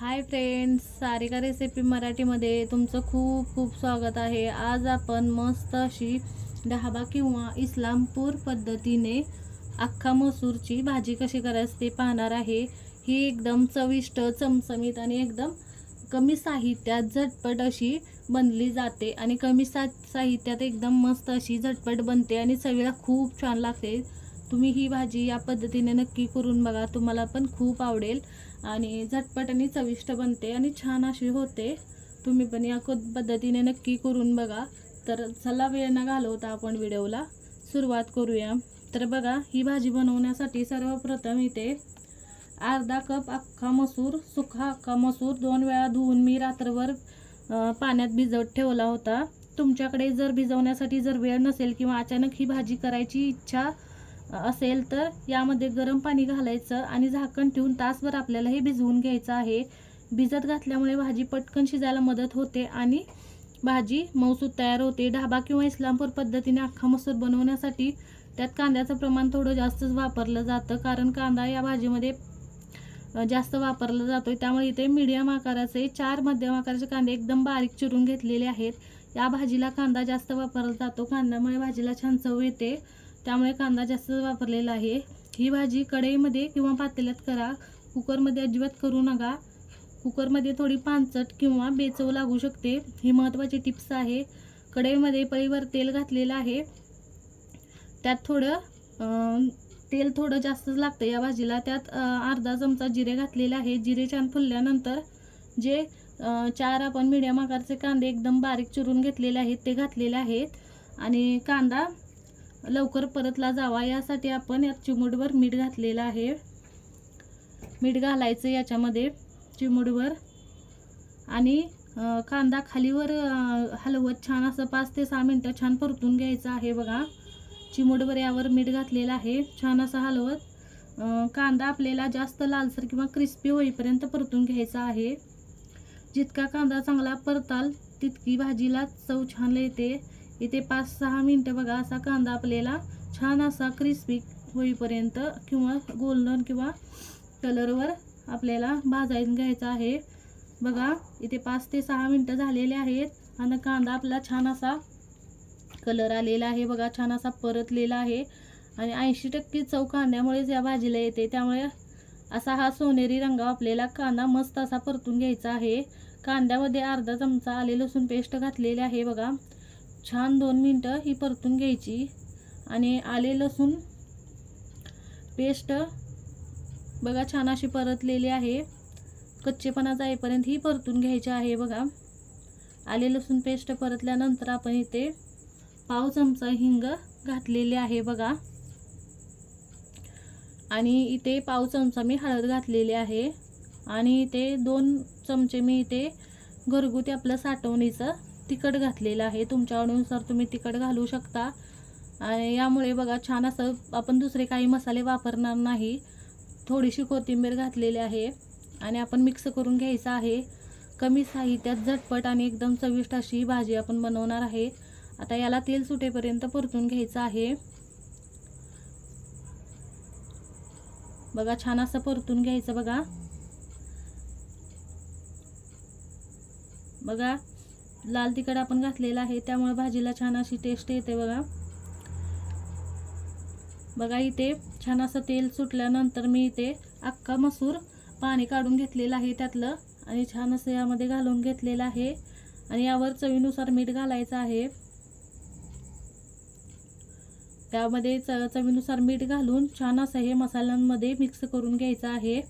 Hi friends Sarika recipe मराठीमध्ये तुमचं खूप खूप स्वागत आहे. आज आपण मस्त अशी ढाबा किंवा इस्लामपूर पद्धतीने अख्खा मसूरची भाजी कशी करायची ते पाहणार आहे. ही एकदम चविष्ट चमचमीत आणि एकदम कमी साहित्यात झटपट अशी बनली जाते आणि कमी सा साहित्यात एकदम मस्त अशी झटपट बनते आणि चवीला खूप छान लागते. तुम्ही ही भाजी या पद्धतीने नक्की करून बघा तुम्हाला पण खूप आवडेल. आणि झटपट आणि चविष्ट बनते आणि छान अशी होते. तुम्ही पण या पद्धतीने नक्की करून बघा. तर चला वेळ न घालवता आपण व्हिडिओला सुरुवात करूया. तर बघा ही भाजी बनवण्यासाठी सर्वप्रथम इथे अर्धा कप अख्खा मसूर सुखा अख्खा मसूर दोन वेळा धुवून मी रात्रभर पाण्यात भिजवत ठेवला होता. तुमच्याकडे जर भिजवण्यासाठी जर वेळ नसेल किंवा अचानक ही भाजी करायची इच्छा असेल तर यामध्ये गरम पाणी घालायचं आणि झाकण ठेवून तासभर आपल्याला हे भिजवून घ्यायचं आहे. भिजत घातल्यामुळे भाजी पटकन शिजायला मदत होते आणि भाजी मौसूद तयार होते. ढाबा किंवा इस्लामपूर पद्धतीने अख्खा मसूर बनवण्यासाठी त्यात कांद्याचं प्रमाण थोडं जास्तच वापरलं जातं. कारण कांदा या भाजीमध्ये जास्त वापरला जातो त्यामुळे इथे मीडियम आकाराचे चार मध्यम आकाराचे कांदे एकदम बारीक चिरून घेतलेले आहेत. या भाजीला कांदा जास्त वापरला जातो. कांद्यामुळे भाजीला छान चव येते. त्यामुळे कांदा जास्त वापरलेला आहे. ही भाजी कढईमध्ये किंवा पातेल्यात करा. कुकरमध्ये अजिबात करू नका. कुकरमध्ये थोडी पानचट किंवा बेचव लागू शकते. ही महत्त्वाची टिप्स आहे. कढईमध्ये पळीवर तेल घातलेलं आहे. त्यात थोडं तेल थोडं जास्तच लागतं या भाजीला. त्यात अर्धा चमचा जिरे घातलेले आहे. जिरे छान फुलल्यानंतर जे चार आपण मीडियम आकारचे कांदे एकदम बारीक चिरून घेतलेले आहेत ते घातलेले आहेत. आणि कांदा लवकर परतला जावा. यासाठी आपण यात चिमूटभर मीठ घातलेलं आहे. मीठ घालायचं याच्यामध्ये चिमूटभर आणि कांदा खालीवर हलवत छान असं पाच ते सहा मिनटं छान परतून घ्यायचं आहे बघा. चिमूटभर यावर मीठ घातलेलं आहे. छान असं हलवत कांदा आपल्याला जास्त लालसर किंवा क्रिस्पी होईपर्यंत परतून घ्यायचा आहे. जितका कांदा चांगला परताल तितकी भाजीला चव छान येते. इथे पाच सहा मिनटं बघा असा कांदा आपल्याला छान असा क्रिस्पी होईपर्यंत किंवा गोल्डन किंवा कलरवर आपल्याला भाजायला घ्यायचा आहे. बघा इथे पाच ते सहा मिनटं झालेले आहेत आणि कांदा आपला छान असा कलर आलेला आहे. बघा छान असा परतलेला आहे. आणि ऐंशी टक्के चव कांद्यामुळेच या भाजीला येते त्यामुळे असा हा सोनेरी रंग आपल्याला कांदा मस्त असा परतून घ्यायचा आहे. कांद्यामध्ये अर्धा चमचा आले लसूण पेस्ट घातलेली आहे बघा. छान दोन मिनटं ही परतून घ्यायची. आणि आले लसूण पेस्ट बघा छान अशी परतलेली आहे. कच्चेपणा जाईपर्यंत ही परतून घ्यायची आहे बघा. आले लसूण पेस्ट परतल्यानंतर आपण इथे पाव चमचा हिंग घातलेले आहे बघा. आणि इथे पाव चमचा मी हळद घातलेली आहे. आणि इथे दोन चमचे मी इथे घरगुती आपलं साठवणीचं तिखट घातलेलं आहे. तुमच्या आवडीनुसार तुम्ही तिखट घालू शकता. आणि यामुळे बघा छान असं आपण दुसरे काही मसाले वापरणार नाही. थोडीशी कोथिंबीर घातलेली आहे. आणि आपण मिक्स करून घ्यायचं आहे. कमी साहित्यात झटपट आणि एकदम चविष्ट अशी भाजी आपण बनवणार आहे. आता याला तेल सुटेपर्यंत परतून घ्यायचं आहे. बघा छान असं परतून घ्यायचं बघा. बघा लाल तिखट आपण घातलेलं आहे त्यामुळे भाजीला छान अशी टेस्ट येते बघा. बघा इथे छान असं तेल सुटल्यानंतर मी इथे अख्खा मसूर पाणी काढून घेतलेलं आहे त्यातलं आणि छान असं यामध्ये घालून घेतलेलं आहे. आणि यावर चवीनुसार मीठ घालायचं आहे. त्यामध्ये च चवीनुसार मीठ घालून छान असं हे मसाल्यांमध्ये मिक्स करून घ्यायचं आहे.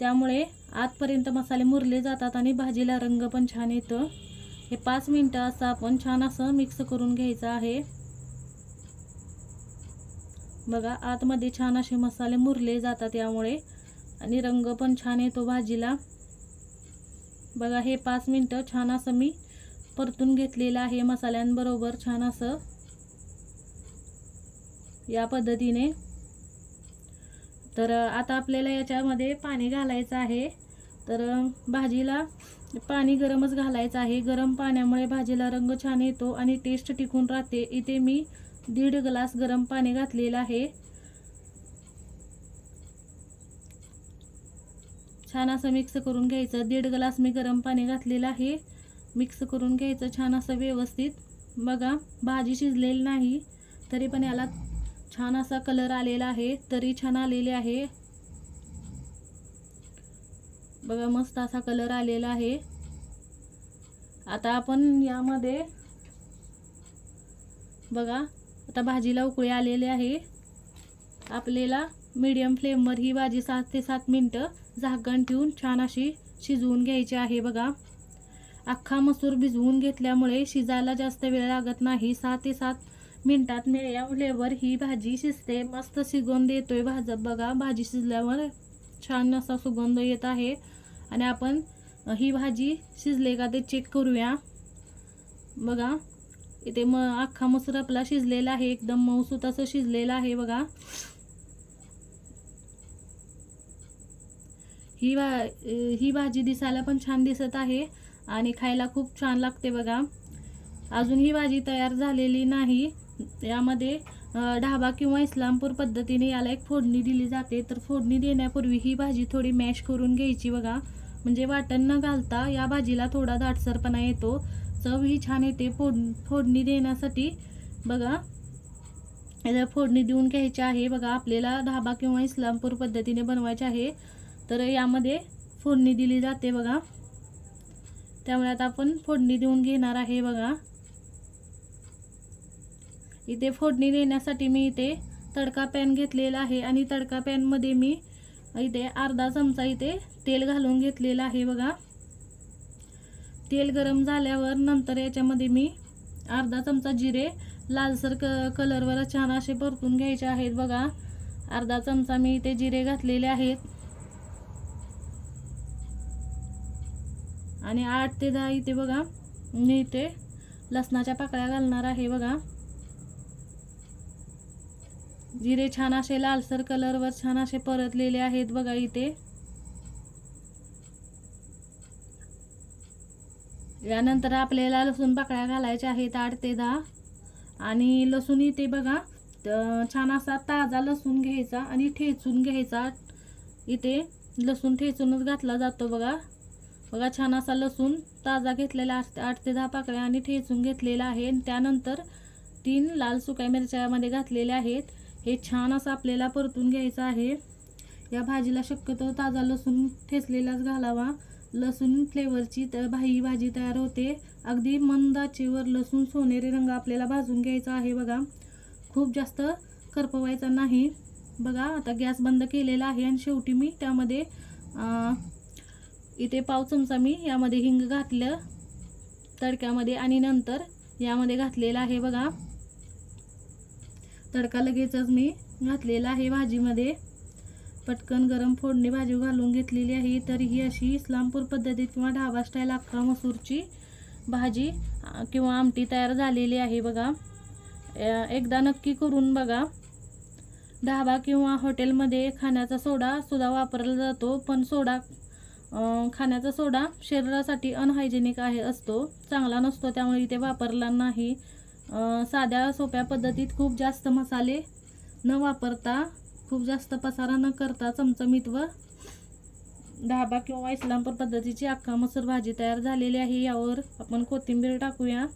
त्यामुळे आतपर्यंत मसाले मुरले जातात आणि भाजीला रंग पण छान येतं. हे पाच मिनटं असं आपण छान असं मिक्स करून घ्यायचं आहे. बघा आतमध्ये छान असे मसाले मुरले जातात यामुळे आणि रंग पण छान येतो भाजीला. बघा हे पाच मिनटं छान असं मी परतून घेतलेलं आहे मसाल्यांबरोबर छान असं. या पद्धतीने तर आता आपल्याला याच्यामध्ये पाणी घालायचं आहे. तर भाजीला पाणी गरमच घालायचं आहे. गरम पाण्यामुळे भाजीला रंग छान येतो आणि टेस्ट टिकून राहते. इथे मी दीड ग्लास गरम पाणी घातलेलं आहे. छान असं मिक्स करून घ्यायचं. दीड ग्लास मी गरम पाणी घातलेलं आहे. मिक्स करून घ्यायचं छान असं व्यवस्थित. बघा भाजी शिजलेली नाही तरी पण याला छान असा कलर आलेला आहे तरी छान आलेले आहे. बघा मस्त असा कलर आलेला आहे. आता आपण यामध्ये बघा आता भाजीला उकळी आलेली आहे. आपल्याला मीडियम फ्लेमवर ही भाजी सात ते सात मिनटं झाकण ठेवून छान अशी शिजवून घ्यायची आहे बघा. अख्खा मसूर भिजवून घेतल्यामुळे शिजायला जास्त वेळ लागत नाही. सहा ते सात मिनटात मीडियम फ्लेवर ही भाजी शिजते. मस्त सुगंध येतोय भाजप. बघा भाजी शिजल्यावर छान असा सुगंध येत आहे. आणि आपण ही भाजी शिजले का ते चेक करूया. बघा इथे म अख्खा मसूर आपला शिजलेला आहे. एकदम मऊसूत असं शिजलेलं आहे बघा. ही भा ही भाजी दिसायला पण छान दिसत आहे. आणि खायला खूप छान लागते बघा. अजून ही भाजी तयार झालेली नाही. यामध्ये ढाबा किंवा इस्लामपूर पद्धतीने याला एक फोडणी दिली जाते. तर फोडणी देण्यापूर्वी ही भाजी थोडी मॅश करून घ्यायची बघा. म्हणजे वाटण न घालता या भाजीला थोडा दाटसरपणा येतो. चव ही छान येते. फोड फोडणी देण्यासाठी बघा. याला फोडणी देऊन घ्यायची आहे. बघा आपल्याला ढाबा किंवा इस्लामपूर पद्धतीने बनवायचे आहे. तर यामध्ये फोडणी दिली जाते बघा. त्यामुळे आता आपण फोडणी देऊन घेणार आहे बघा. इथे फोडणी देण्यासाठी मी इथे तडका पॅन घेतलेला आहे आणि तडका पॅनमध्ये मी इथे अर्धा चमचा इथे तेल घालून घेतलेलं आहे बघा. तेल गरम झाल्यावर नंतर याच्यामध्ये मी अर्धा चमचा जिरे लालसर क कलरवर छान असे परतून घ्यायचे आहेत बघा. अर्धा चमचा मी इथे जिरे घातलेले आहेत. आणि आठ ते दहा इथे बघा मी इथे लसणाच्या पाकळ्या घालणार आहे बघा. जिरे छान असे लालसर कलरवर छान असे परतलेले आहेत बघा इथे. यानंतर आपल्याला लसूण पाकळ्या घालायच्या आहेत आठ ते दहा. आणि लसूण इथे बघा छान असा ताजा लसूण घ्यायचा आणि ठेचून घ्यायचा. इथे लसूण ठेचूनच घातला जातो बघा. बघा छान असा लसूण ताजा घेतलेला आठ आठ ते दहा पाकळ्या आणि ठेचून घेतलेला आहे. त्यानंतर तीन लाल सुक्या मिरच्यामध्ये घातलेल्या आहेत. हे छान असं आपल्याला परतून घ्यायचं आहे. या भाजीला शक्यतो ताजा लसूण ठेचलेलाच घालावा. लसूण फ्लेवरची तर भाई भाजी तयार होते. अगदी मंदाचेवर लसूण सोनेरी रंग आपल्याला भाजून घ्यायचा आहे बघा. खूप जास्त करपवायचा नाही. बघा आता गॅस बंद केलेला आहे आणि शेवटी मी त्यामध्ये इथे पाव चमचा मी यामध्ये हिंग घातलं. तडक्यामध्ये आणि नंतर यामध्ये घातलेलं आहे बघा. तडका लगेचच मी घातलेला आहे भाजीमध्ये. पटकन गरम फोडणी भाजी घालून घेतलेली आहे. तर ही अशी इस्लामपूर पद्धतीत किंवा ढाबा स्टाईल अख्खा मसूरची भाजी किंवा आमटी तयार झालेली आहे बघा. एकदा नक्की करून बघा. ढाबा किंवा हॉटेलमध्ये खाण्याचा सोडा सुद्धा वापरला जातो पण सोडा खाण्याचा सोडा शरीरासाठी अनहायजेनिक आहे असतो. चांगला नसतो त्यामुळे इथे वापरला नाही. साध्या सोप्या पद्धतीत खूप जास्त मसाले न वापरता खूप जास्त पसारा न करता चमचमीत व ढाबा किंवा इस्लामपूर पद्धतीची अख्खा मसूर भाजी तयार झालेली आहे. यावर आपण कोथिंबीर टाकूया.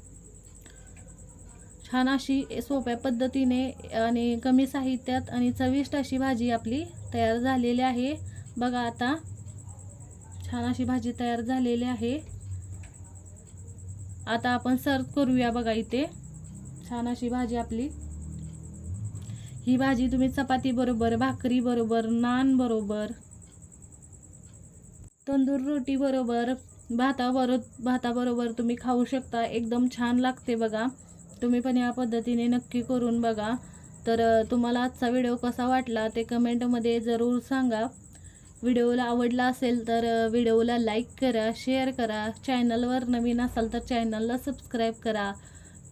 छान अशी सोप्या पद्धतीने आणि कमी साहित्यात आणि चविष्ट अशी भाजी आपली तयार झालेली आहे. बघा आता छान अशी भाजी तयार झालेली आहे. आता आपण सर्व करूया बघा इथे. छान अशी भाजी आपली. ही भाजी तुम्ही चपाती बरोबर भाकरी बरोबर नान बरोबर तंदूर रोटी बरोबर भाताबरोबर भाताबरोबर तुम्ही खाऊ शकता. एकदम छान लागते बघा. तुम्ही पण या पद्धतीने नक्की करून बघा. तर तुम्हाला आजचा व्हिडिओ कसा वाटला ते कमेंटमध्ये जरूर सांगा. व्हिडिओला आवडला असेल तर व्हिडिओला लाईक करा शेअर करा. चॅनलवर नवीन असाल तर चॅनलला सबस्क्राईब करा.